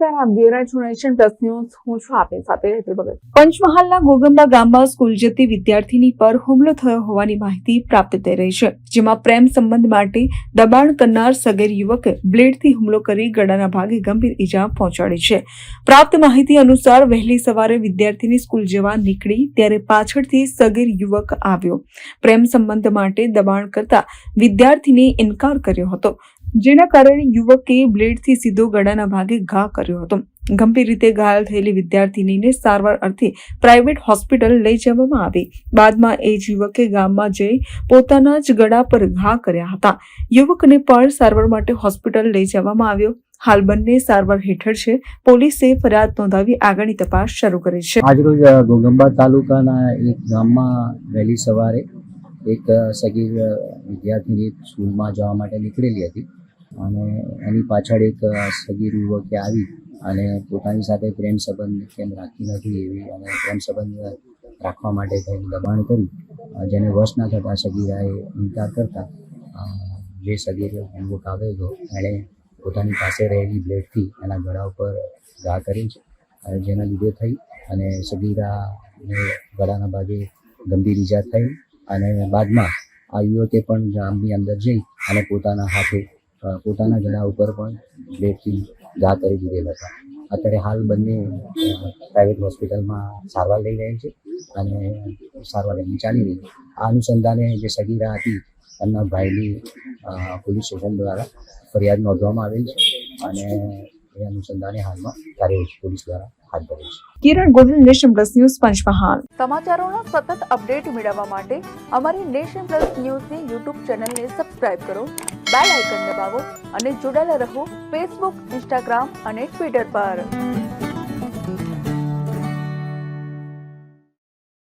નમસ્કાર, આપ જોઈ રહ્યા પ્લસ ન્યૂઝ. હું છું આપની સાથે હેતલ ભગત. પંચમહાલના ગોગંબા ગામમાં સ્કૂલ જતી વિદ્યાર્થીની પર હુમલો થયો હોવાની માહિતી પ્રાપ્ત થઈ રહી છે, જેમાં પ્રેમ સંબંધ માટે દબાણ કરનાર સગીર યુવકે બ્લેડથી હુમલો કરી ગળાના ભાગે ગંભીર ઈજા પહોંચાડી છે. પ્રાપ્ત માહિતી અનુસાર, વહેલી સવારે વિદ્યાર્થીની સ્કૂલ જવા નીકળી ત્યારે પાછળથી સગીર યુવક આવ્યો. પ્રેમ સંબંધ માટે દબાણ કરતા વિદ્યાર્થીને ઇનકાર કર્યો હતો. જેના કારણે યુવકે બ્લેડથી સીધો ગળાના ભાગે ઘા કર્યો હતો. ગંભીર રીતે ઘાયલ થયેલી વિદ્યાર્થીનીને સારવાર અર્થે પ્રાઇવેટ હોસ્પિટલ લઈ જવામાં આવી. બાદમાં એ યુવકે ગામમાં જઈ પોતાના જ ગળા પર ઘા કર્યા હતા. યુવકને પણ સારવાર માટે હોસ્પિટલ લઈ જવામાં આવ્યો. હાલ બંને સારવાર હેઠળ છે. પોલીસે ફરિયાદ નોંધાવી આગળની તપાસ શરૂ કરી છે. આજરોજ ગોગંબા તાલુકાના એક ગામમાં વહેલી સવારે એક સગીર વિદ્યાર્થીની સ્કૂલમાં જવા માટે નીકળેલી હતી. અને એની પાછળ એક સગીર યુવકે આવી અને પોતાની સાથે પ્રેમ સંબંધ કેમ રાખી નથી એવી અને પ્રેમ સંબંધ રાખવા માટે કંઈક દબાણ કરી જેને વશ ના થતાં સગીરાએ ઇનકાર કરતા જે સગીર યુવક આવેલો એણે પોતાની પાસે રહેલી બ્લેડથી એના ગળા ઉપર ઘા કરી છે જેના લીધે થઈ અને સગીરાને ગળાના ભાગે ગંભીર ઈજા થઈ અને બાદમાં આ યુવકે પણ ગામની અંદર જઈ અને પોતાના હાથે પોતાના ગળા ઉપર પણ બ્લેડથી ઘા કરી દીધેલા હતા. અત્યારે હાલ બંને પ્રાઇવેટ હોસ્પિટલમાં સારવાર લઈ રહ્યા છે અને સારવાર એમની ચાલી રહી આ અનુસંધાને જે સગીરા હતી, એમના ભાઈની પોલીસ સ્ટેશન દ્વારા ફરિયાદ નોંધવામાં આવેલ છે અને એ અનુસંધાને હાલમાં કાર્યવાહી પોલીસ દ્વારા હાથ ધરી છે. Kiran Gohil Nation Plus News Panchmahal. સમાચારોના સતત અપડેટ મેળવવા માટે અમારી નેશન પ્લસ ન્યૂઝની યુટ્યુબ ચેનલને સબસ્ક્રાઇબ કરો બેલ આઇકન દબાવો અને જોડાયેલા રહો ફેસબુક ઇન્સ્ટાગ્રામ અને ટ્વિટર પર.